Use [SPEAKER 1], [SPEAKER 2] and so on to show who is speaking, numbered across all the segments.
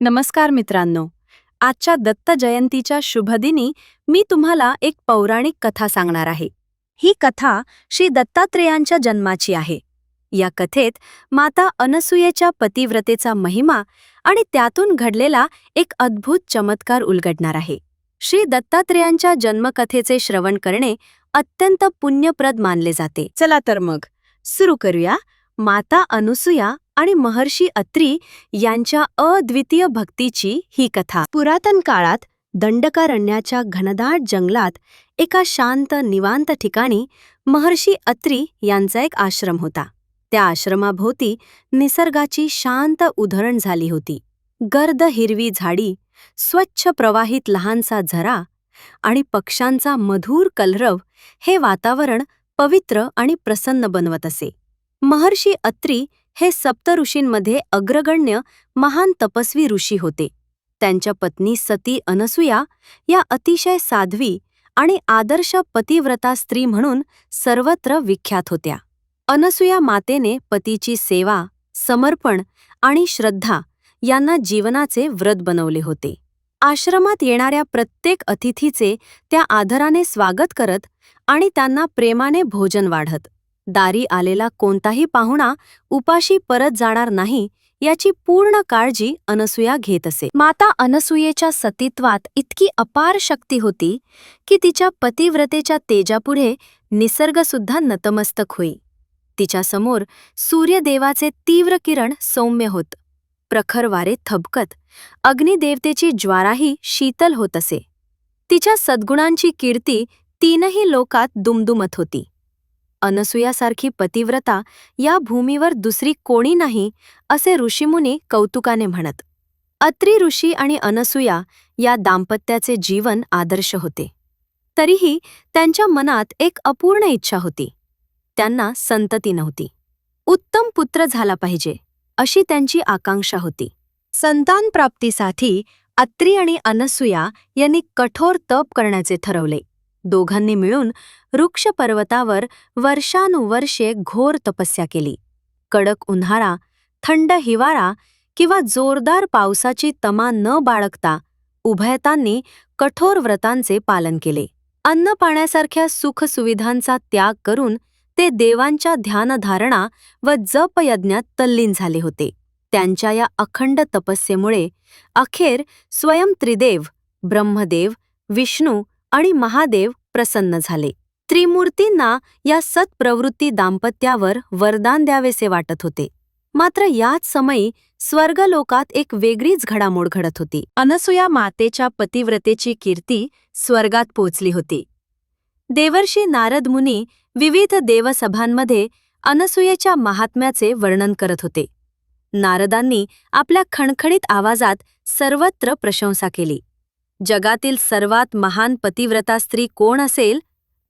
[SPEAKER 1] नमस्कार मित्रांनो. आजच्या दत्त जयंतीच्या शुभदिनी मी तुम्हाला एक पौराणिक कथा सांगणार आहे. ही कथा श्री दत्तात्रेयांच्या जन्माची आहे. या कथेत माता अनसूयेच्या पतिव्रतेचा महिमा आणि त्यातून घडलेला एक अद्भुत चमत्कार उलगडणार आहे. श्री दत्तात्रेयांच्या जन्मकथेचे श्रवण करणे अत्यंत पुण्यप्रद मानले जाते. चला तर मग सुरू करूया. माता अनुसूया आणि महर्षी अत्री यांच्या अद्वितीय भक्तीची ही कथा. पुरातन काळात दंडकारण्याच्या घनदाट जंगलात एका शांत निवांत ठिकाणी महर्षी अत्री यांचा एक आश्रम होता. त्या आश्रमाभोवती निसर्गाची शांत उधळण झाली होती. गर्द हिरवी झाडी स्वच्छ प्रवाहित लहानसा झरा आणि पक्ष्यांचा मधुर कलरव हे वातावरण पवित्र आणि प्रसन्न बनवत असे. महर्षी अत्री हे सप्तऋषींमध्ये अग्रगण्य महान तपस्वी ऋषी होते. त्यांच्या पत्नी सती अनसूया या अतिशय साध्वी आणि आदर्श पतिव्रता स्त्री म्हणून सर्वत्र विख्यात होत्या. अनसूया मातेने पतीची सेवा समर्पण आणि श्रद्धा यांना जीवनाचे व्रत बनवले होते. आश्रमात येणाऱ्या प्रत्येक अतिथीचे त्या आदराने स्वागत करत आणि त्यांना प्रेमाने भोजन वाढत. दारी आलेला कोणताही पाहुणा उपाशी परत जाणार नाही याची पूर्ण काळजी अनसूया घेत असे. माता अनसूयेच्या सतीत्वात इतकी अपार शक्ती होती की तिच्या पतिव्रतेच्या तेजापुढे निसर्गसुद्धा नतमस्तक होई. तिच्यासमोर सूर्यदेवाचे तीव्र किरण सौम्य होत. प्रखर वारे थबकत अग्निदेवतेची ज्वाराही शीतल होत असे. तिच्या सद्गुणांची कीर्ती तीनही लोकात दुमदुमत होती. अनसूयासारखी पतिव्रता या भूमीवर दुसरी कोणी नाही असे ऋषीमुनी कौतुकाने म्हणत. अत्री ऋषी आणि अनसूया या दाम्पत्याचे जीवन आदर्श होते. तरीही त्यांच्या मनात एक अपूर्ण इच्छा होती. त्यांना संतती नव्हती. उत्तम पुत्र झाला पाहिजे अशी त्यांची आकांक्षा होती. संतान प्राप्तीसाठी अत्री आणि अनसूया यांनी कठोर तप करण्याचे ठरवले. दोघांनी मिळून वृक्ष पर्वतावर वर्षानुवर्षे घोर तपस्या केली. कडक उन्हाळा थंड हिवाळा किंवा जोरदार पावसाची तमा न बाळगता उभयतांनी कठोर व्रतांचे पालन केले. अन्न पाण्यासारख्या सुखसुविधांचा त्याग करून ते देवांच्या ध्यानधारणा व जपयज्ञात तल्लीन झाले होते. त्यांच्या या अखंड तपस्येमुळे अखेर स्वयं त्रिदेव ब्रह्मदेव विष्णू आणि महादेव प्रसन्न झाले. त्रिमूर्तींना या सत्प्रवृत्ती दाम्पत्यावर वरदान द्यावेसे वाटत होते. मात्र याच समयी स्वर्गलोकात एक वेगळीच घडामोड घडत होती. अनसूया मातेच्या पतिव्रतेची कीर्ती स्वर्गात पोचली होती. देवर्षी नारद मुनी विविध देवसभांमध्ये अनसूयेच्या महात्म्याचे वर्णन करत होते. नारदांनी आपल्या खणखणीत आवाजात सर्वत्र प्रशंसा केली. जगातील सर्वात महान पतिव्रता स्त्री कोण असेल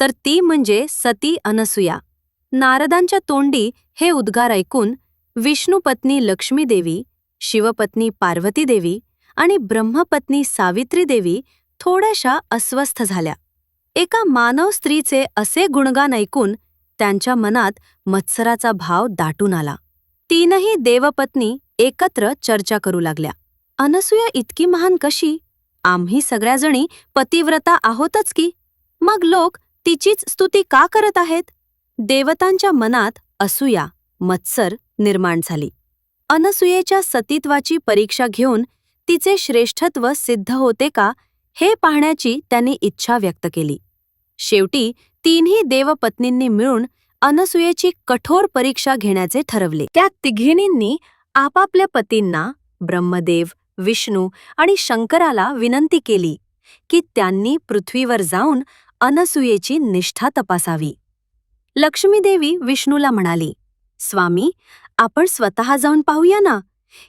[SPEAKER 1] तर ती म्हणजे सती अनसूया. नारदांच्या तोंडी हे उद्गार ऐकून विष्णुपत्नी लक्ष्मीदेवी शिवपत्नी पार्वतीदेवी आणि ब्रह्मपत्नी सावित्रीदेवी थोड्याशा अस्वस्थ झाल्या. एका मानव स्त्रीचे असे गुणगान ऐकून त्यांच्या मनात मत्सराचा भाव दाटून आला. तीनही देवपत्नी एकत्र चर्चा करू लागल्या. अनसूया इतकी महान कशी? आम्ही सगळ्याजणी पतिव्रता आहोतच की? मग लोक तिचीच स्तुती का करत आहेत? देवतांच्या मनात असूया मत्सर निर्माण झाली. अनसूयेच्या सतीत्वाची परीक्षा घेऊन तिचे श्रेष्ठत्व सिद्ध होते का हे पाहण्याची त्यांनी इच्छा व्यक्त केली. शेवटी तीनही देवपत्नींनी मिळून अनसूयेची कठोर परीक्षा घेण्याचे ठरवले. त्या तिघिणींनी आपापल्या पतींना ब्रह्मदेव विष्णू आणि शंकराला विनंती केली की त्यांनी पृथ्वीवर जाऊन अनसुयेची निष्ठा तपासावी. लक्ष्मीदेवी विष्णूला म्हणाली स्वामी आपण स्वतः जाऊन पाहूया ना?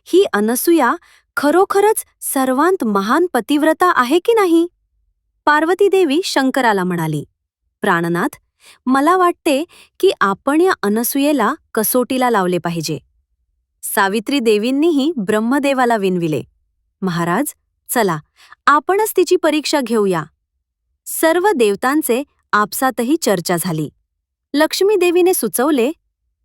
[SPEAKER 1] ही अनसूया खरोखरच सर्वांत महान पतिव्रता आहे की नाही? पार्वतीदेवी शंकराला म्हणाली प्राणनाथ मला वाटते की आपण या अनसुयेला कसोटीला लावले पाहिजे. सावित्री देवींनीही ब्रह्मदेवाला विनविले. महाराज चला आपणच तिची परीक्षा घेऊया. सर्व देवतांचे आपसातही चर्चा झाली. लक्ष्मी देवीने सुचवले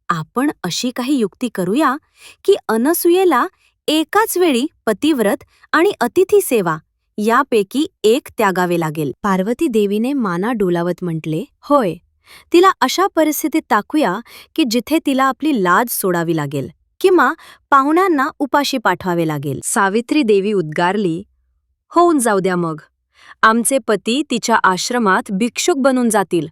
[SPEAKER 1] आपण अशी काही युक्ती करूया की अनसूयेला एकाच वेळी पतिव्रत आणि अतिथी सेवा यापैकी एक त्यागावे लागेल. पार्वती देवीने माना डोलावत म्हटले होय तिला अशा परिस्थितीत टाकूया की जिथे तिला आपली लाज सोडावी लागेल. किंवा पाहुण्यांना उपाशी पाठवावे लागेल. सावित्री देवी उद्गारली होऊन जाऊ द्या मग. आमचे पती तिच्या आश्रमात भिक्षुक बनून जातील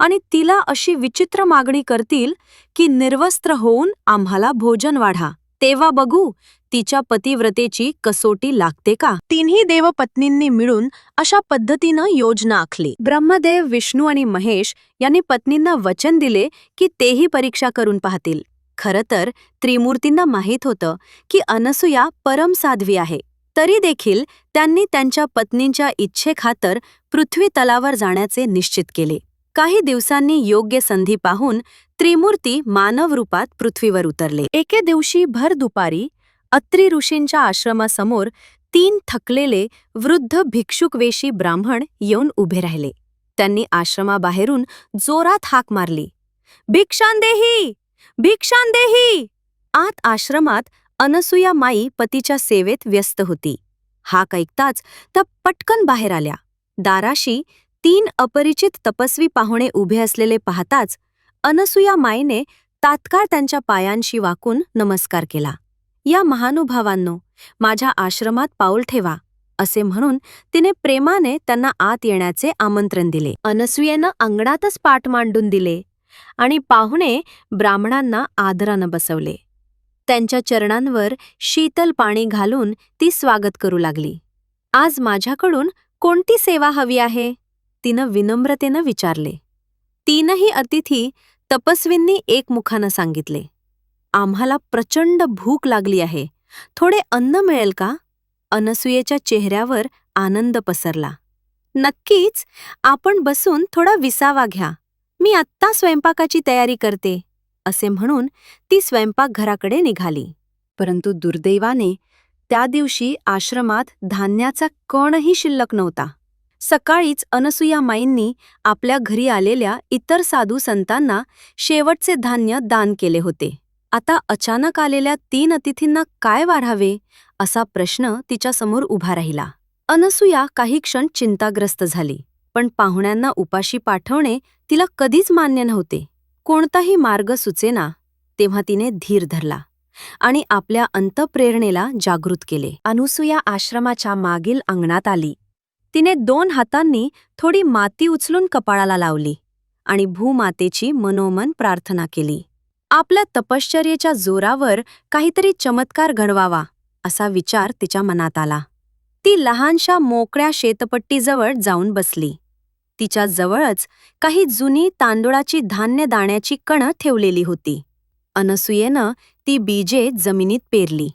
[SPEAKER 1] आणि तिला अशी विचित्र मागणी करतील की निर्वस्त्र होऊन आम्हाला भोजन वाढा. तेव्हा बघू तिच्या पतिव्रतेची कसोटी लागते का? तिन्ही देवपत्नींनी मिळून अशा पद्धतीनं योजना आखली. ब्रह्मदेव विष्णू आणि महेश यांनी पत्नींना वचन दिले की तेही परीक्षा करून पाहतील. खरं तर त्रिमूर्तींना माहीत होतं की अनसुया परम साध्वी आहे. तरी देखील त्यांनी त्यांच्या पत्नींच्या इच्छेखातर पृथ्वी तलावर जाण्याचे निश्चित केले. काही दिवसांनी योग्य संधी पाहून त्रिमूर्ती मानव रूपात पृथ्वीवर उतरले. एके दिवशी भर दुपारी अत्री ऋषींच्या आश्रमासमोर तीन थकलेले वृद्ध भिक्षुकवेशी ब्राह्मण येऊन उभे राहिले. त्यांनी आश्रमाबाहेरून जोरात हाक मारली. भिक्षांदेही! भिक्षांदेही! आत आश्रमात अनसुया माई पतीच्या सेवेत व्यस्त होती. हाक ऐकताच त्या पटकन बाहेर आल्या. दाराशी तीन अपरिचित तपस्वी पाहुणे उभे असलेले पाहताच अनसुया माईने तात्काळ त्यांच्या पायांशी वाकून नमस्कार केला. या महानुभावांनो माझ्या आश्रमात पाऊल ठेवा असे म्हणून तिने प्रेमाने त्यांना आत येण्याचे आमंत्रण दिले. अनसुयेनं अंगणातच पाठ मांडून दिले. आणि पाहुणे ब्राह्मणांना आदरानं बसवले. त्यांच्या चरणांवर शीतल पाणी घालून ती स्वागत करू लागली. आज माझ्याकडून कोणती सेवा हवी आहे? तिनं विनम्रतेनं विचारले. तीनही अतिथी तपस्वींनी एकमुखानं सांगितले. आम्हाला प्रचंड भूक लागली आहे. थोडे अन्न मिळेल का? अनसुयेच्या चेहऱ्यावर आनंद पसरला. नक्कीच. आपण बसून थोडा विसावा घ्या. मी आत्ता स्वयंपाकाची तयारी करते असे म्हणून ती स्वयंपाकघराकडे निघाली. परंतु दुर्दैवाने त्या दिवशी आश्रमात धान्याचा कणही शिल्लक नव्हता. सकाळीच अनसुया माईंनी आपल्या घरी आलेल्या इतर साधू संतांना शेवटचे धान्य दान केले होते. आता अचानक आलेल्या तीन अतिथींना काय वाढावे असा प्रश्न तिच्यासमोर उभा राहिला. अनसुया काही क्षण चिंताग्रस्त झाली पण पाहुण्यांना उपाशी पाठवणे तिला कधीच मान्य नव्हते. कोणताही मार्ग सुचेना तेव्हा तिने धीर धरला आणि आपल्या अंतप्रेरणेला जागृत केले. अनुसुया आश्रमाच्या मागील अंगणात आली. तिने दोन हातांनी थोडी माती उचलून कपाळाला लावली आणि भूमातेची मनोमन प्रार्थना केली. आपल्या तपश्चर्येच्या जोरावर काहीतरी चमत्कार घडवावा असा विचार तिच्या मनात आला. ती लहानशा मोकळ्या शेतपट्टीजवळ जाऊन बसली. तिच्या जवळच काही जुनी तांदुळाची धान्य दाण्याची कणं ठेवलेली होती. अनसुयेनं ती बीजे जमिनीत पेरली.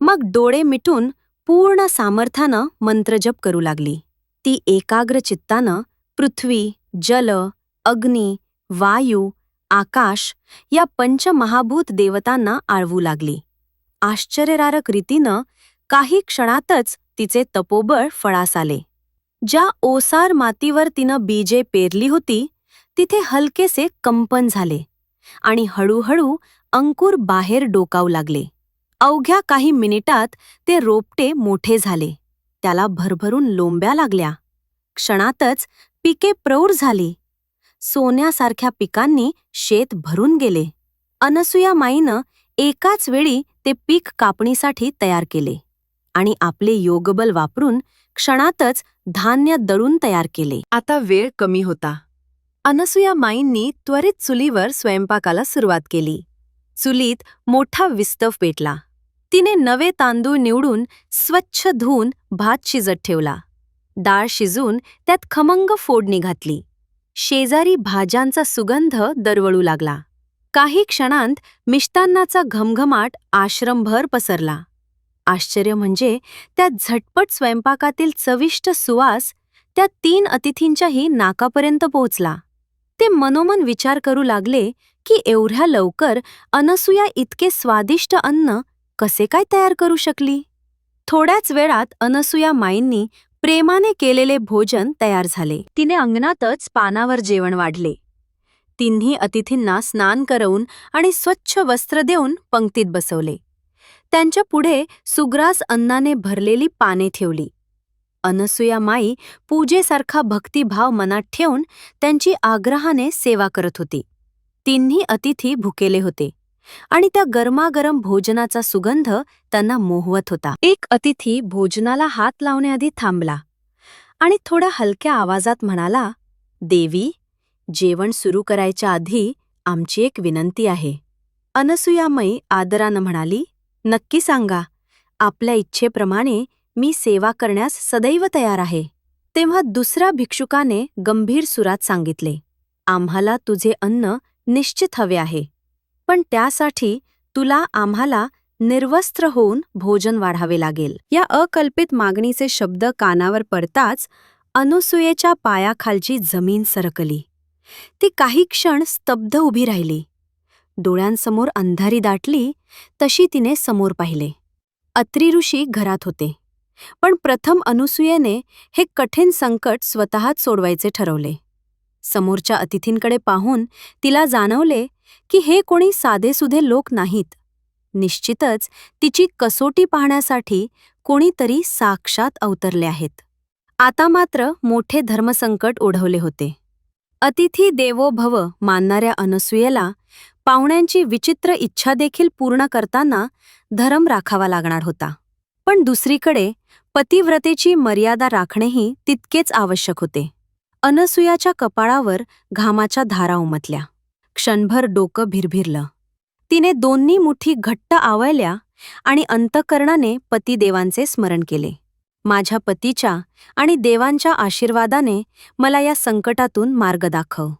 [SPEAKER 1] मग डोळे मिटून पूर्ण सामर्थ्यानं मंत्रजप करू लागली. ती एकाग्र चित्तानं पृथ्वी जल अग्नी वायू आकाश या पंचमहाभूत देवतांना आळवू लागली. आश्चर्यकारक रीतीनं काही क्षणातच तिचे तपोबळ फळास आले. ज्या ओसार मातीवर तिनं बीजे पेरली होती तिथे हलकेसे कंपन झाले आणि हळूहळू अंकुर बाहेर डोकावू लागले. अवघ्या काही मिनिटात ते रोपटे मोठे झाले. त्याला भरभरून लोंब्या लागल्या. क्षणातच पिके प्रौढ झाली. सोन्यासारख्या पिकांनी शेत भरून गेले. अनसुया माईनं एकाच वेळी ते पीक कापणीसाठी तयार केले आणि आपले योगबल वापरून क्षणातच धान्य दळून तयार केले. आता वेळ कमी होता. अनसुया माईंनी त्वरित चुलीवर स्वयंपाकाला सुरुवात केली. चुलीत मोठा विस्तव पेटला. तिने नवे तांदूळ निवडून स्वच्छ धुवून भात शिजत ठेवला. डाळ शिजून त्यात खमंग फोडणी घातली. शेजारी भाज्यांचा सुगंध दरवळू लागला. काही क्षणांत मिष्टान्नाचा घमघमाट आश्रमभर पसरला. आश्चर्य म्हणजे त्या झटपट स्वयंपाकातील चविष्ट सुवास त्या तीन अतिथींच्याही नाकापर्यंत पोहोचला. ते मनोमन विचार करू लागले की एवढ्या लवकर अनसुया इतके स्वादिष्ट अन्न कसे काय तयार करू शकली? थोड्याच वेळात अनसुया माईंनी प्रेमाने केलेले भोजन तयार झाले. तिने अंगणातच पानावर जेवण वाढले. तिन्ही अतिथींना स्नान करवून आणि स्वच्छ वस्त्र देऊन पंक्तीत बसवले. त्यांच्या पुढे सुग्रास अन्नाने भरलेली पाने ठेवली. अनसुया माई पूजेसारखा भक्तिभाव मनात ठेवून त्यांची आग्रहाने सेवा करत होती. तिन्ही अतिथी भुकेले होते आणि त्या गरमागरम भोजनाचा सुगंध त्यांना मोहवत होता. एक अतिथी भोजनाला हात लावण्याआधी थांबला आणि थोड्या हलक्या आवाजात म्हणाला देवी जेवण सुरू करायच्या आधी आमची एक विनंती आहे. अनसुयामयी आदरानं म्हणाली नक्की सांगा. आपल्या इच्छेप्रमाणे मी सेवा करण्यास सदैव तयार आहे. तेव्हा दुसऱ्या भिक्षुकाने गंभीर सुरात सांगितले. आम्हाला तुझे अन्न निश्चित हवे आहे. पण त्यासाठी तुला आम्हाला निर्वस्त्र होऊन भोजन वाढावे लागेल. या अकल्पित मागणीचे शब्द कानावर पडताच अनुसूयेच्या पायाखालची जमीन सरकली. ती काही क्षण स्तब्ध उभी राहिली. डोळ्यांसमोर अंधारी दाटली तशी तिने समोर पाहिले. अत्री ऋषी घरात होते. पण प्रथम अनुसूयेने हे कठीण संकट स्वतःच सोडवायचे ठरवले. समोरच्या अतिथींकडे पाहून तिला जाणवले की हे कोणी साधेसुधे लोक नाहीत. निश्चितच तिची कसोटी पाहण्यासाठी कोणीतरी साक्षात अवतरले आहेत. आता मात्र मोठे धर्मसंकट ओढवले होते. अतिथी देवो भव मानणाऱ्या अनसुयेला पाहुण्यांची विचित्र इच्छा देखील पूर्ण करताना धरम राखावा लागणार होता. पण दुसरीकडे पतिव्रतेची मर्यादा राखणेही तितकेच आवश्यक होते. अनसुयाच्या कपाळावर घामाच्या धारा उमटल्या. क्षणभर डोकं भिरभिरलं. तिने दोन्ही मुठी घट्ट आवळल्या आणि अंतकरणाने पतिदेवांचे स्मरण केले. माझ्या पतीच्या आणि देवांच्या आशीर्वादाने मला या संकटातून मार्ग दाखव.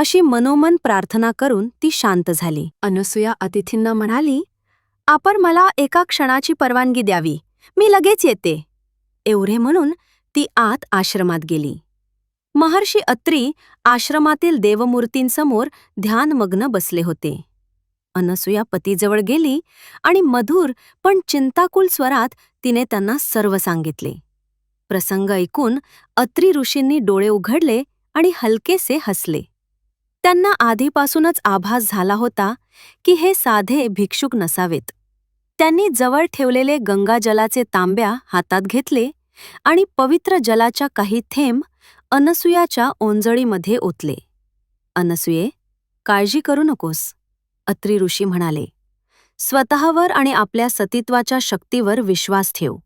[SPEAKER 1] अशी मनोमन प्रार्थना करून ती शांत झाली. अनसुया अतिथींना म्हणाली आपण मला एका क्षणाची परवानगी द्यावी. मी लगेच येते. एवढे म्हणून ती आत आश्रमात गेली. महर्षी अत्री आश्रमातील देवमूर्तींसमोर ध्यानमग्न बसले होते. अनसुया पतीजवळ गेली आणि मधुर पण चिंताकुल स्वरात तिने त्यांना सर्व सांगितले. प्रसंग ऐकून अत्री ऋषींनी डोळे उघडले आणि हलकेसे हसले. त्यांना आधीपासूनच आभास झाला होता की हे साधे भिक्षुक नसावेत. त्यांनी जवळ ठेवलेले गंगाजलाचे तांब्या हातात घेतले आणि पवित्र जलाच्या काही थेंब अनसुयाच्या ओंजळीमध्ये ओतले. अनसुये काळजी करू नकोस अत्री ऋषी म्हणाले. स्वतःवर आणि आपल्या सतीत्वाच्या शक्तीवर विश्वास ठेव.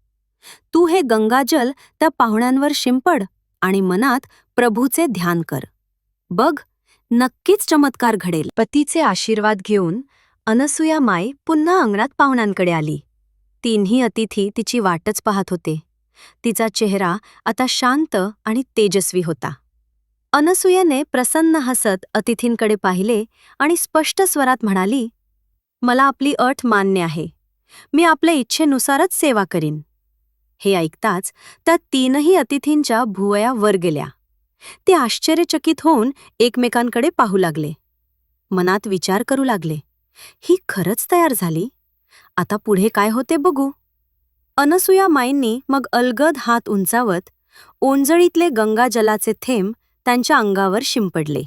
[SPEAKER 1] तू हे गंगाजल त्या पाहुण्यांवर शिंपड आणि मनात प्रभूचे ध्यान कर. बघ नक्कीच चमत्कार घडेल. पतीचे आशीर्वाद घेऊन अनसुया माय पुन्हा अंगणात पाहुण्यांकडे आली. तीनही अतिथी तिची वाटच पाहत होते. तिचा चेहरा आता शांत आणि तेजस्वी होता. अनसुयेने प्रसन्न हसत अतिथींकडे पाहिले आणि स्पष्ट स्वरात म्हणाली मला आपली अट मान्य आहे. मी आपल्या इच्छेनुसारच सेवा करीन. हे ऐकताच त्या तीनही अतिथींच्या भुवया वर गेल्या. ते आश्चर्यचकित होऊन एकमेकांकडे पाहू लागले. मनात विचार करू लागले. ही खरंच तयार झाली? आता पुढे काय होते बघू. अनसुया माईंनी मग अलगद हात उंचावत ओंजळीतले गंगाजलाचे थेंब त्यांच्या अंगावर शिंपडले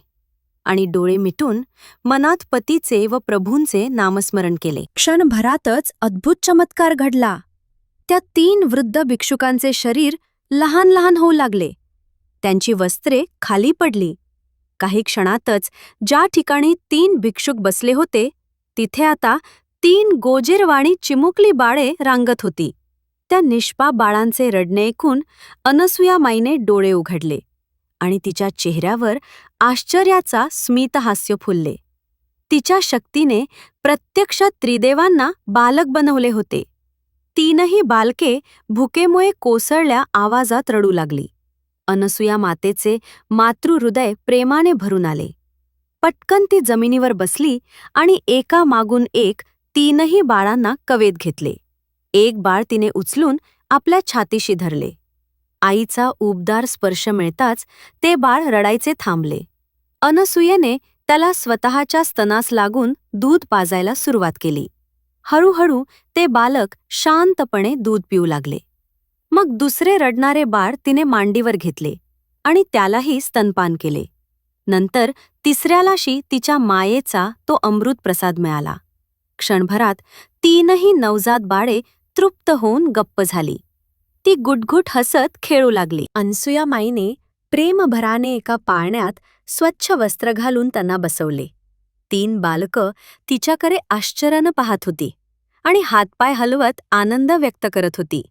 [SPEAKER 1] आणि डोळे मिटून मनात पतीचे व प्रभूंचे नामस्मरण केले. क्षणभरातच अद्भुत चमत्कार घडला. त्या तीन वृद्ध भिक्षुकांचे शरीर लहान लहान होऊ लागले. त्यांची वस्त्रे खाली पडली. काही क्षणातच ज्या ठिकाणी तीन भिक्षुक बसले होते तिथे आता तीन गोजेरवाणी चिमुकली बाळे रांगत होती. त्या निष्पाप बाळांचे रडणे ऐकून अनसुयामाईने डोळे उघडले आणि तिच्या चेहऱ्यावर आश्चर्याचा स्मितहास्य फुलले. तिच्या शक्तीने प्रत्यक्ष त्रिदेवांना बालक बनवले होते. तीनही बालके भुकेमुळे कोसळल्या आवाजात रडू लागली. अनसुया मातेचे मातृहृदय प्रेमाने भरून आले. पटकन ती जमिनीवर बसली आणि एका मागून एक तीनही बाळांना कवेत घेतले. एक बाळ तिने उचलून आपल्या छातीशी धरले. आईचा उबदार स्पर्श मिळताच ते बाळ रडायचे थांबले. अनसुयेने त्याला स्वतःच्या स्तनास लागून दूध पाजायला सुरुवात केली. हळूहळू ते बालक शांतपणे दूध पिऊ लागले. मग दुसरे रडणारे बाळ तिने मांडीवर घेतले आणि त्यालाही स्तनपान केले. नंतर तिसऱ्यालाशी तिच्या मायेचा तो अमृत प्रसाद मिळाला. क्षणभरात तीनही नवजात बाळे तृप्त होऊन गप्प झाली. ती गुटगुट हसत खेळू लागली. अनसुया माईने प्रेमभराने एका पाळण्यात स्वच्छ वस्त्र घालून त्यांना बसवले. तीन बालकं तिच्याकडे आश्चर्यानं पाहत होती आणि हातपाय हलवत आनंद व्यक्त करत होती.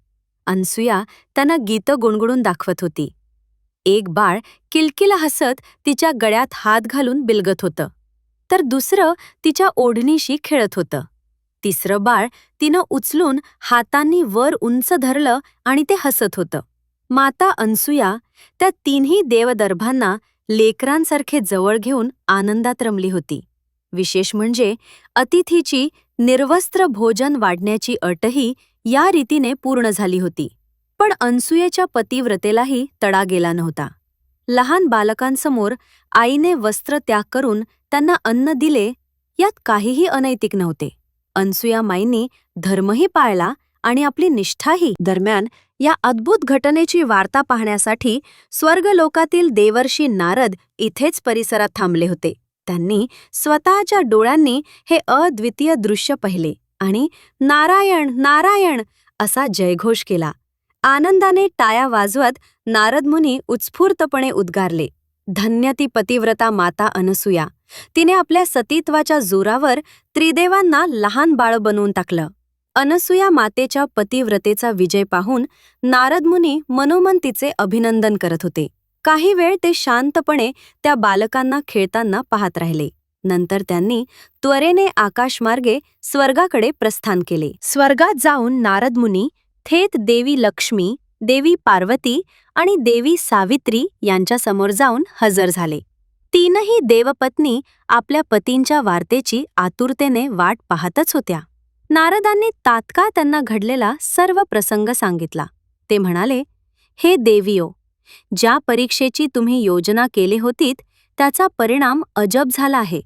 [SPEAKER 1] अनसुया त्यांना गीतं गुणगुणून दाखवत होती. एक बाळ किलकिला हसत तिच्या गळ्यात हात घालून बिलगत होतं. तर दुसरं तिच्या ओढणीशी खेळत होतं. तिसरं बाळ तिनं उचलून हातांनी वर उंच धरलं आणि ते हसत होतं. माता अनसुया त्या तिन्ही देवदर्भांना लेकरांसारखे जवळ घेऊन आनंदात रमली होती. विशेष म्हणजे अतिथीची निर्वस्त्र भोजन वाढण्याची अटही या रीतीने पूर्ण झाली होती. पण अनसुयेच्या पतिव्रतेलाही तडा गेला नव्हता. लहान बालकांसमोर आईने वस्त्र त्याग करून त्यांना अन्न दिले यात काहीही अनैतिक नव्हते. अनसुया माईंनी धर्मही पाळला आणि आपली निष्ठाही. दरम्यान या अद्भुत घटनेची वार्ता पाहण्यासाठी स्वर्गलोकातील देवर्षी नारद इथेच परिसरात थांबले होते. त्यांनी स्वतःच्या डोळ्यांनी हे अद्वितीय दृश्य पाहिले आणि नारायण नारायण असा जयघोष केला. आनंदाने टाया वाजवत नारदमुनी उत्स्फूर्तपणे उद्गारले. धन्य ती पतिव्रता माता अनसुया. तिने आपल्या सतीत्वाच्या जोरावर त्रिदेवांना लहान बाळ बनवून टाकलं. अनसुया मातेच्या पतिव्रतेचा विजय पाहून नारदमुनी मनोमन तिचे अभिनंदन करत होते. काही वेळ ते शांतपणे त्या बालकांना खेळताना पाहत राहिले. नंतर त्यांनी त्वरेने आकाशमार्गे स्वर्गाकडे प्रस्थान केले. स्वर्गात जाऊन नारद मुनी थेट देवी लक्ष्मी देवी पार्वती आणि देवी सावित्री यांच्यासमोर जाऊन हजर झाले. तीनही देवपत्नी आपल्या पतींच्या वार्तेची आतुरतेने वाट पाहतच होत्या. नारदांनी तात्काळ त्यांना घडलेला सर्व प्रसंग सांगितला. ते म्हणाले हे देवीयो ज्या परीक्षेची तुम्ही योजना केली होतीत त्याचा परिणाम अजब झाला आहे.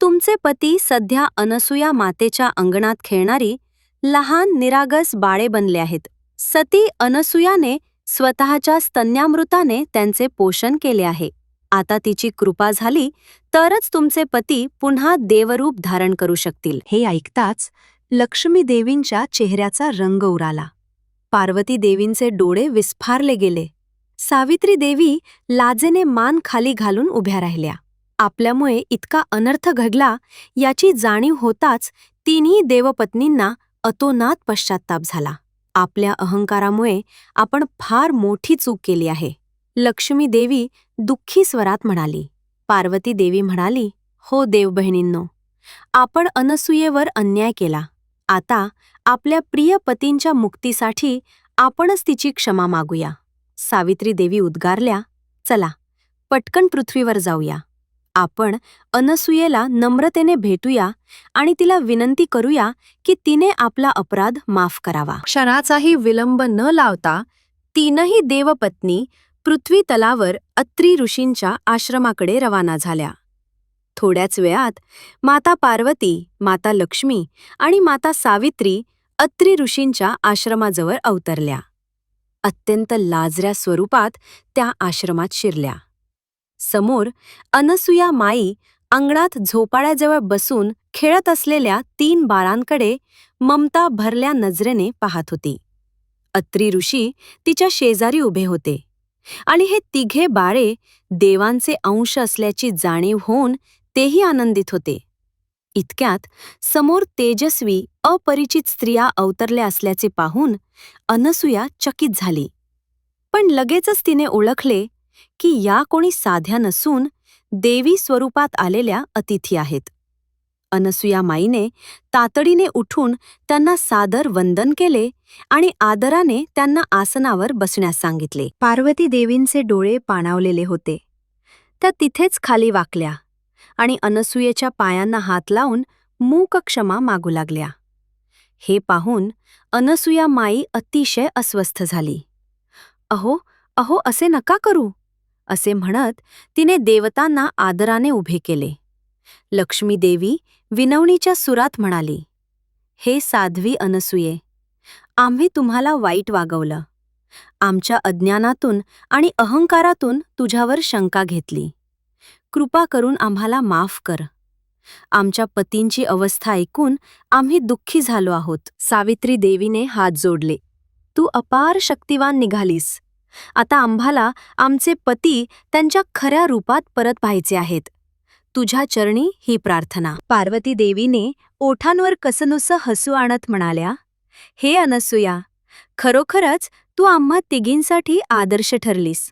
[SPEAKER 1] तुमचे पती सध्या अनसुया मातेच्या अंगणात खेळणारी लहान निरागस बाळे बनले आहेत. सती अनसुयाने स्वतःच्या स्तन्यामृताने त्यांचे पोषण केले आहे. आता तिची कृपा झाली तरच तुमचे पती पुन्हा देवरूप धारण करू शकतील. हे ऐकताच लक्ष्मी देवींच्या चेहऱ्याचा रंग उराला. पार्वती देवींचे डोळे विस्फारले गेले. सावित्री देवी लाजेने मान खाली घालून उभ्या राहिल्या. आपल्यामुळे इतका अनर्थ घडला याची जाणीव होताच तिन्ही देवपत्नींना अतोनात पश्चाताप झाला. आपल्या अहंकारामुळे आपण फार मोठी चूक केली आहे. लक्ष्मी देवी दुःखी स्वरात म्हणाली. पार्वती देवी म्हणाली हो देवबहिणींनो आपण अनसुयेवर अन्याय केला. आता आपल्या प्रिय पतींच्या मुक्तीसाठी आपणच तिची क्षमा मागूया. सावित्री देवी उद्गारल्या चला पटकन पृथ्वीवर जाऊया. आपण अनसुयेला नम्रतेने भेटूया आणि तिला विनंती करूया की तिने आपला अपराध माफ करावा. क्षणाचाही विलंब न लावता तीनही देवपत्नी पृथ्वी तलावर अत्री ऋषींच्या आश्रमाकडे रवाना झाल्या. थोड्याच वेळात माता पार्वती माता लक्ष्मी आणि माता सावित्री अत्री ऋषींच्या आश्रमाजवळ अवतरल्या. अत्यंत लाजऱ्या स्वरूपात त्या आश्रमात शिरल्या. समोर अनसुया माई अंगणात झोपाळ्याजवळ बसून खेळत असलेल्या तीन बाळांकडे ममता भरल्या नजरेने पाहत होती. अत्री ऋषी तिच्या शेजारी उभे होते आणि हे तिघे बाळे देवांचे अंश असल्याची जाणीव होऊन तेही आनंदित होते. इतक्यात समोर तेजस्वी अपरिचित स्त्रिया अवतरल्या असल्याचे पाहून अनसुया चकित झाली. पण लगेचच तिने ओळखले की या कोणी साध्या नसून देवी स्वरूपात आलेल्या अतिथी आहेत. अनसुया माईने तातडीने उठून त्यांना सादर वंदन केले आणि आदराने त्यांना आसनावर बसण्यास सांगितले. पार्वती देवींचे डोळे पाणावलेले होते. त्या तिथेच खाली वाकल्या. आणि अनसुयेच्या पायांना हात लावून मूक क्षमा मागू लागल्या. हे पाहून अनसुया माई अतिशय अस्वस्थ झाली. अहो अहो असे नका करू असे म्हणत तिने देवतांना आदराने उभे केले. लक्ष्मी देवी विनवणीच्या सुरात म्हणाली हे साध्वी अनसुये आम्ही तुम्हाला वाईट वागवलं. आमच्या अज्ञानातून आणि अहंकारातून तुझ्यावर शंका घेतली. कृपा करून आम्हाला माफ कर. आमच्या पतींची अवस्था ऐकून आम्ही दुःखी झालो आहोत. सावित्री देवीने हात जोडले. तू अपार शक्तिवान निघालीस. आता आम्हाला आमचे पती त्यांच्या खऱ्या रूपात परत पाहायचे आहेत. तुझ्या चरणी ही प्रार्थना. पार्वती देवीने ओठांवर कसनुसं हसू आणत म्हणाल्या हे अनसूया खरोखरच तू आम्हा तिघींसाठी आदर्श ठरलीस.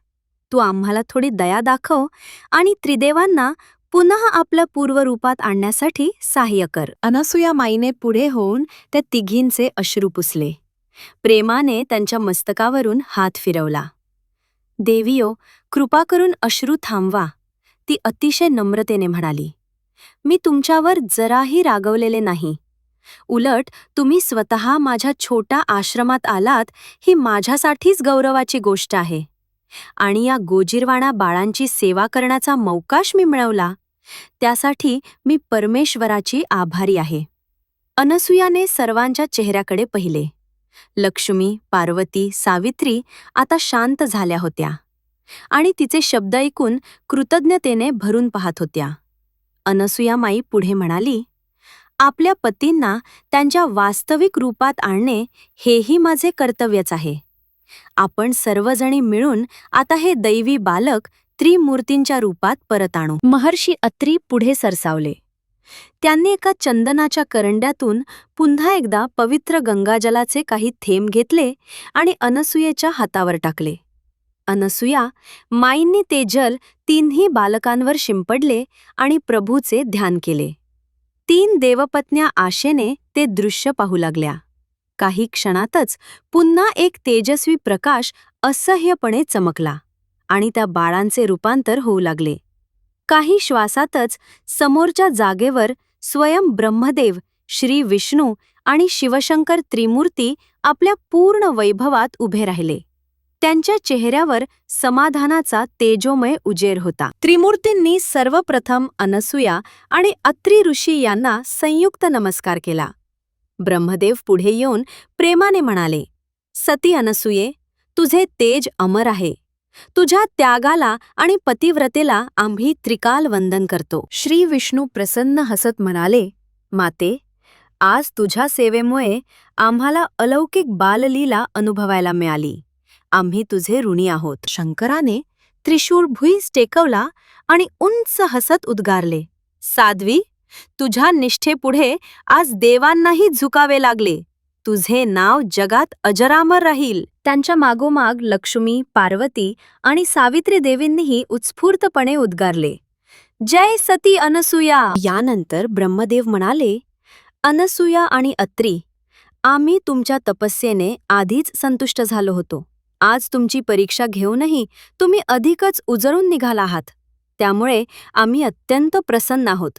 [SPEAKER 1] तू आम्हाला थोडी दया दाखव आणि त्रिदेवांना पुन्हा आपल्या पूर्वरूपात आणण्यासाठी सहाय्य कर. अनसूया माईने पुढे होऊन त्या तिघींचे अश्रू पुसले. प्रेमाने त्यांच्या मस्तकावरून हात फिरवला. देवीयो कृपा करून अश्रू थांबवा ती अतिशय नम्रतेने म्हणाली. मी तुमच्यावर जराही रागवलेले नाही. उलट तुम्ही स्वतः माझ्या छोट्या आश्रमात आलात ही माझ्यासाठीच गौरवाची गोष्ट आहे. आणि या गोजीरवाणा बाळांची सेवा करण्याचा मौकाश मी मिळवला त्यासाठी मी परमेश्वराची आभारी आहे. अनसुयाने सर्वांच्या चेहऱ्याकडे पाहिले. लक्ष्मी पार्वती सावित्री आता शांत झाल्या होत्या आणि तिचे शब्द ऐकून कृतज्ञतेने भरून पाहत होत्या. अनसुयामाई पुढे म्हणाली आपल्या पतींना त्यांच्या वास्तविक रूपात आणणे हेही माझे कर्तव्यच आहे. आपण सर्वजणी मिळून आता हे दैवी बालक त्रिमूर्तींच्या रूपात परत आणू. महर्षी अत्री पुढे सरसावले. त्यांनी एका चंदनाच्या करंड्यातून पुन्हा एकदा पवित्र गंगाजलाचे काही थेंब घेतले आणि अनसुयेच्या हातावर टाकले. अनसुया माईंनी ते जल तीनही बालकांवर शिंपडले आणि प्रभूचे ध्यान केले. तीन देवपत्न्या आशेने ते दृश्य पाहू लागल्या. काही क्षणातच पुन्हा एक तेजस्वी प्रकाश असह्यपणे चमकला आणि त्या बाळांचे रूपांतर होऊ लागले. काही श्वासातच समोरच्या जागेवर स्वयं ब्रह्मदेव श्री विष्णू आणि शिवशंकर त्रिमूर्ती आपल्या पूर्ण वैभवात उभे राहिले. त्यांच्या चेहऱ्यावर समाधानाचा तेजोमय उजेर होता. त्रिमूर्तींनी सर्वप्रथम अनसूया आणि अत्री ऋषी यांना संयुक्त नमस्कार केला. ब्रह्मदेव पुढे येऊन प्रेमाने म्हणाले सती अनसूये तुझे तेज अमर आहे. तुझ्या त्यागाला आणि पतिव्रतेला आम्ही त्रिकाल वंदन करतो. श्री विष्णू प्रसन्न हसत म्हणाले माते आज तुझ्या सेवेमुळे आम्हाला अलौकिक बाललीला अनुभवायला मिळाली. आम्ही तुझे ऋणी आहोत. शंकराने त्रिशूळ भुईस टेकवला आणि उंच हसत उद्गारले साध्वी तुझ्या निष्ठेपुढे आज देवांनाही झुकावे लागले. तुझे नाव जगात अजरामर राहील. त्यांच्या मागोमाग लक्ष्मी पार्वती आणि सावित्री देवींनीही उत्स्फूर्तपणे उद्गारले. जय सती अनसूया. यानंतर ब्रह्मदेव म्हणाले अनसूया आणि अत्री आम्ही तुमच्या तपस्येने आधीच संतुष्ट झालो होतो. आज तुमची परीक्षा घेऊनही तुम्ही अधिकच उजळून निघाला आहात. त्यामुळे आम्ही अत्यंत प्रसन्न आहोत.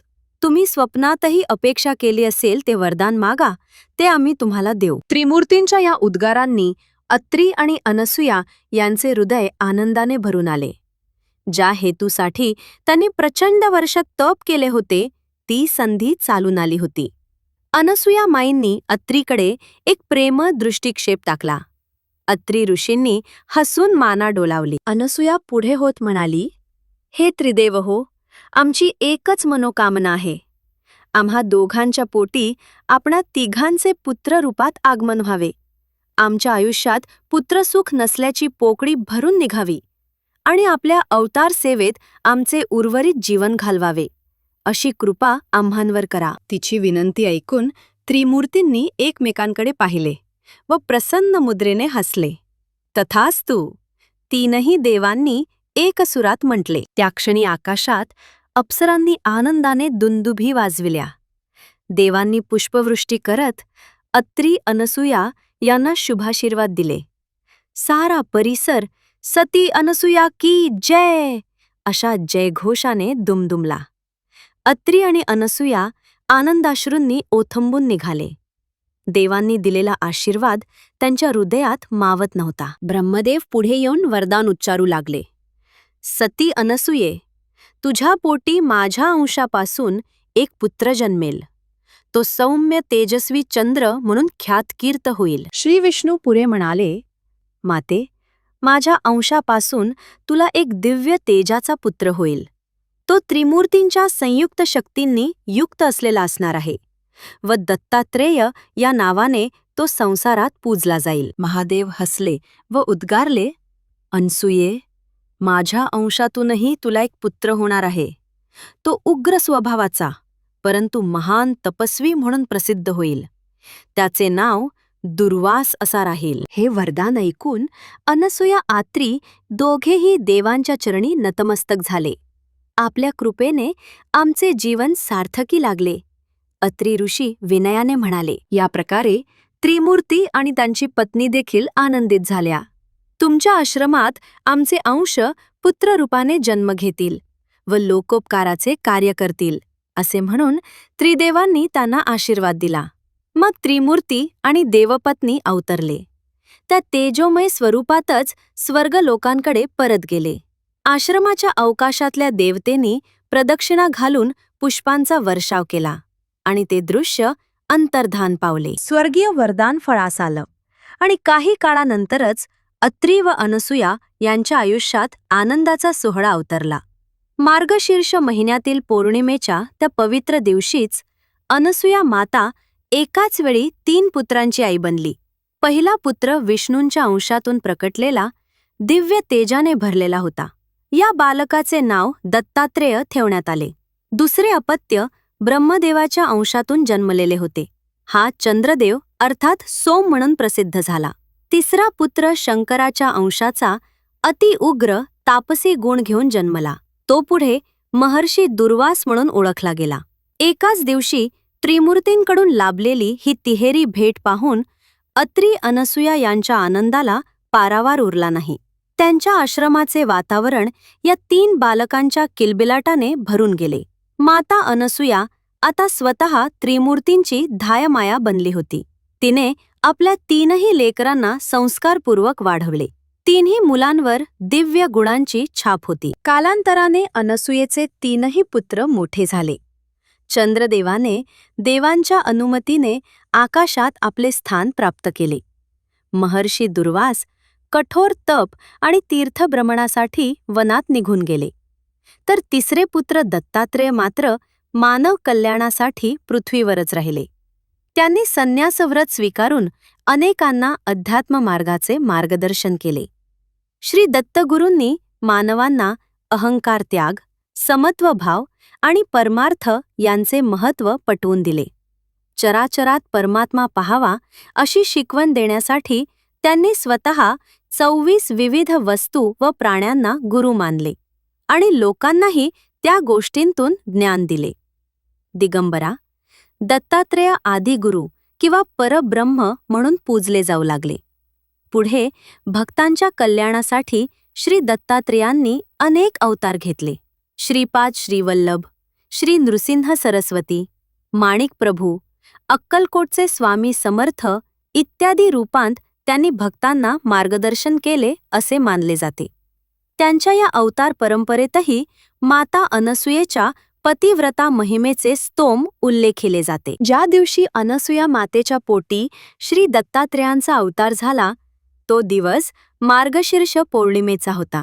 [SPEAKER 1] तुम्ही स्वप्नातही अपेक्षा केली असेल ते वरदान मागा ते आम्ही तुम्हाला देऊ. त्रिमूर्तींच्या या उद्गारांनी अत्री आणि अनसूया यांचे हृदय आनंदाने भरून आले. ज्या हेतूसाठी त्यांनी प्रचंड वर्ष तप केले होते ती संधी चालून आली होती. अनसूया माईंनी अत्रीकडे एक प्रेम दृष्टिक्षेप टाकला. अत्री ऋषींनी हसून माना डोलावली. अनसूया पुढे होत म्हणाली हे त्रिदेव हो आमची एकच मनोकामना आहे. आम्हा दोघांच्या पोटी आपणा तिघांचे पुत्ररूपात आगमन व्हावे. आमच्या आयुष्यात पुत्रसुख नसल्याची पोकळी भरून निघावी आणि आपल्या अवतार सेवेत आमचे उर्वरित जीवन घालवावे. अशी कृपा आम्हांवर करा. तिची विनंती ऐकून त्रिमूर्तींनी एकमेकांकडे पाहिले व प्रसन्न मुद्रेने हसले. तथास्तू तीनही देवांनी एकसुरात म्हटले. त्या क्षणी आकाशात अप्सरांनी आनंदाने दुंदुभी वाजविल्या. देवांनी पुष्पवृष्टी करत अत्री अनसूया यांना शुभाशीर्वाद दिले. सारा परिसर सती अनसूया की जय! अशा जयघोषाने दुमदुमला. अत्री आणि अनसूया आनंदाश्रूंनी ओथंबून निघाले. देवांनी दिलेला आशीर्वाद त्यांच्या हृदयात मावत नव्हता. ब्रह्मदेव पुढे येऊन वरदान उच्चारू लागले. सती अनसूये तुझ्या पोटी माझ्या अंशापासून एक पुत्र जन्मेल. तो सौम्य तेजस्वी चंद्र म्हणून ख्यातकीर्त होईल. श्री विष्णू पुढे म्हणाले माते माझ्या अंशापासून तुला एक दिव्य तेजाचा पुत्र होईल. तो त्रिमूर्तींच्या संयुक्त शक्तींनी युक्त असलेला असणार आहे व दत्तात्रेय या नावाने तो संसारात पूजला जाईल. महादेव हसले व उद्गारले अनसुये माझ्या अंशातूनही तुला एक पुत्र होणार आहे. तो उग्र स्वभावाचा परंतु महान तपस्वी म्हणून प्रसिद्ध होईल. त्याचे नाव दुर्वास असा राहील. हे वरदान ऐकून अनसूया आत्री दोघेही देवांच्या चरणी नतमस्तक झाले. आपल्या कृपेने आमचे जीवन सार्थकी लागले. अत्री ऋषी विनयाने म्हणाले या प्रकारे त्रिमूर्ती आणि त्यांची पत्नी देखील आनंदित झाल्या. तुमच्या आश्रमात आमचे अंश पुत्ररूपाने जन्म घेतील व लोकोपकाराचे कार्य करतील असे म्हणून त्रिदेवांनी त्यांना आशीर्वाद दिला. मग त्रिमूर्ती आणि देवपत्नी अवतरले. त्या तेजोमय स्वरूपातच स्वर्ग लोकांकडे परत गेले. आश्रमाच्या अवकाशातल्या देवतेनी प्रदक्षिणा घालून पुष्पांचा वर्षाव केला आणि ते दृश्य अंतर्धान पावले. स्वर्गीय वरदान फळास आलं आणि काही काळानंतरच अत्री व अनसूया यांच्या आयुष्यात आनंदाचा सोहळा अवतरला. मार्गशीर्ष महिन्यातील पौर्णिमेच्या त्या पवित्र दिवशीच अनसूया माता एकाच वेळी तीन पुत्रांची आई बनली. पहिला पुत्र विष्णूंच्या अंशातून प्रकटलेला दिव्य तेजाने भरलेला होता. या बालकाचे नाव दत्तात्रेय ठेवण्यात आले. दुसरे अपत्य ब्रह्मदेवाच्या अंशातून जन्मलेले होते. हा चंद्रदेव अर्थात सोम म्हणून प्रसिद्ध झाला. तिसरा पुत्र शंकराच्या अंशाचा अति उग्र तापसी गुण घेऊन जन्मला. तो पुढे महर्षी दुर्वास म्हणून ओळखला गेला. एकाच दिवशी त्रिमूर्तींकडून लाभलेली ही तिहेरी भेट पाहून अत्री अनसूया यांच्या आनंदाला पारावार उरला नाही. त्यांच्या आश्रमाचे वातावरण या तीन बालकांच्या किलबिलाटाने भरून गेले. माता अनसूया आता स्वतः त्रिमूर्तींची धायमाया बनली होती. तिने आपल्या तीनही लेकरांना संस्कारपूर्वक वाढवले. तीनही मुलांवर दिव्य गुणांची छाप होती. कालांतराने अनसूयेचे तीनही पुत्र मोठे झाले. चंद्रदेवाने देवांच्या अनुमतीने आकाशात आपले स्थान प्राप्त केले. महर्षी दुर्वास कठोर तप आणि तीर्थभ्रमणासाठी वनात निघून गेले. तर तिसरे पुत्र दत्तात्रेय मात्र मानव कल्याणासाठी पृथ्वीवरच राहिले. त्यांनी संन्यासव्रत स्वीकारून अनेकांना अध्यात्म मार्गाचे मार्गदर्शन केले. श्री दत्तगुरूंनी मानवांना अहंकार त्याग समत्व भाव आणि परमार्थ यांचे महत्त्व पटवून दिले. चराचरात परमात्मा पहावा अशी शिकवण देण्यासाठी त्यांनी स्वतः सव्वीस विविध वस्तू व प्राण्यांना गुरु मानले आणि लोकांनाही त्या गोष्टींतून ज्ञान दिले. दिगंबरा दत्तात्रेय आदिगुरु किंवा परब्रह्म म्हणून पूजले जाऊ लागले. पुढे भक्तांच्या कल्याणासाठी श्री दत्तात्रेयांनी अनेक अवतार घेतले. श्रीपाद श्रीवल्लभ श्री नृसिंह सरस्वती माणिक प्रभू अक्कलकोटचे स्वामी समर्थ इत्यादी रूपांत त्यांनी भक्तांना मार्गदर्शन केले असे मानले जाते. त्यांच्या या अवतार परंपरेतही माता अनसुयेच्या पतिव्रता महिमेचे स्तोम उल्लेखिले जाते. ज्या दिवशी अनसूया मातेच्या पोटी श्री दत्तात्रेयांचा अवतार झाला तो दिवस मार्गशीर्ष पौर्णिमेचा होता.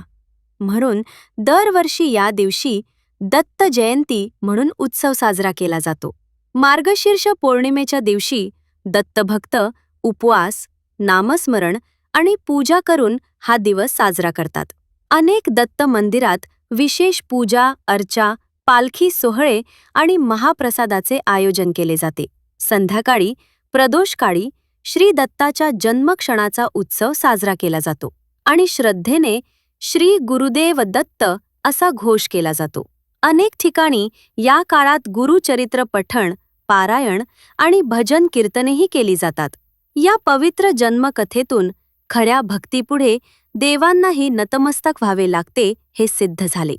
[SPEAKER 1] म्हणून दरवर्षी या दिवशी दत्त जयंती म्हणून उत्सव साजरा केला जातो. मार्गशीर्ष पौर्णिमेच्या दिवशी दत्तभक्त उपवास नामस्मरण आणि पूजा करून हा दिवस साजरा करतात. अनेक दत्त मंदिरात विशेष पूजा अर्चा पालखी सोहळे आणि महाप्रसादाचे आयोजन केले जाते. संध्याकाळी प्रदोषकाळी श्री दत्ताच्या जन्मक्षणाचा उत्सव साजरा केला जातो आणि श्रद्धेने श्री गुरुदेव दत्त असा घोष केला जातो. अनेक ठिकाणी या काळात गुरुचरित्र पठण पारायण आणि भजन कीर्तनेही केली जातात. या पवित्र जन्मकथेतून खऱ्या भक्तीपुढे देवांनाही नतमस्तक व्हावे लागते हे सिद्ध झाले.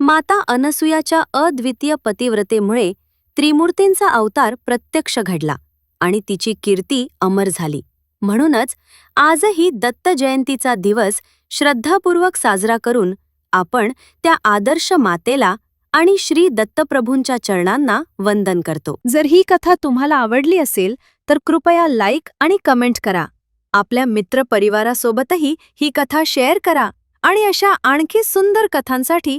[SPEAKER 1] माता अनसूयाच्या अद्वितीय पतिव्रतेमुळे त्रिमूर्तींचा अवतार प्रत्यक्ष घडला आणि तिची कीर्ती अमर झाली. म्हणूनच आजही दत्त जयंतीचा दिवस श्रद्धापूर्वक साजरा करून आपण त्या आदर्श मातेला आणि श्री दत्तप्रभूंच्या चरणांना वंदन करतो. जर ही कथा तुम्हाला आवडली असेल तर कृपया लाईक आणि कमेंट करा. आपल्या मित्रपरिवारासोबतही ही कथा शेअर करा आणि अशा आणखी सुंदर कथांसाठी